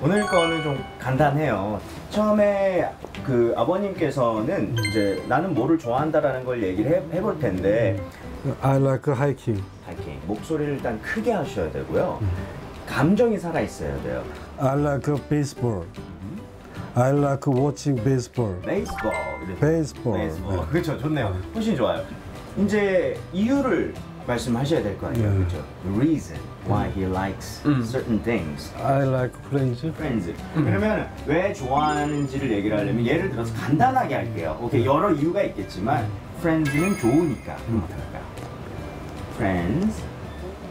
오늘 거는 좀 간단해요. 처음에 그 아버님께서는 이제 나는 뭐를 좋아한다라는 걸 얘기를 해, 해볼 텐데 I like hiking. 하이킹 목소리를 일단 크게 하셔야 되고요. 감정이 살아 있어야 돼요. I like baseball. I like watching baseball. 베이스볼. 베이스볼. 네. 그렇죠. 좋네요. 훨씬 좋아요. 이제 이유를 말씀하셔야 될 거 아니에요. 네. 그렇죠. The reason why he likes certain things. I like French. friends. 그러면 왜 좋아하는지를 얘기를 하려면 예를 들어서 간단하게 할게요. 오케이 여러 이유가 있겠지만 friends는 좋으니까 그럼 할까요? friends,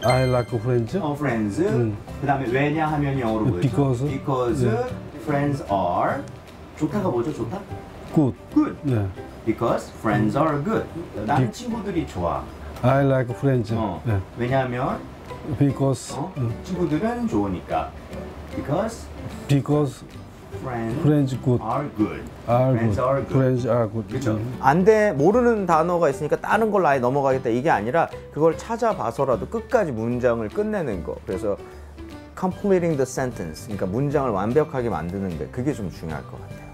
I like French. 어 friends. 그다음에 왜냐 하면 영어로 뭐죠? Because. because 네. friends are 좋다가 뭐죠? 좋다? Good. good. 네. because friends are good. 나는 친구들이 좋아. I like French. 어. 네. 왜냐하면 Because 어? 친구들은 좋으니까. because because friends French good. are good. Are friends good. are good. Friends are good. 그렇죠. 안돼 모르는 단어가 있으니까 다른 걸로 아예 넘어가겠다 이게 아니라 그걸 찾아봐서라도 끝까지 문장을 끝내는 거 그래서 completing the sentence 그러니까 문장을 완벽하게 만드는 게 그게 좀 중요할 것 같아요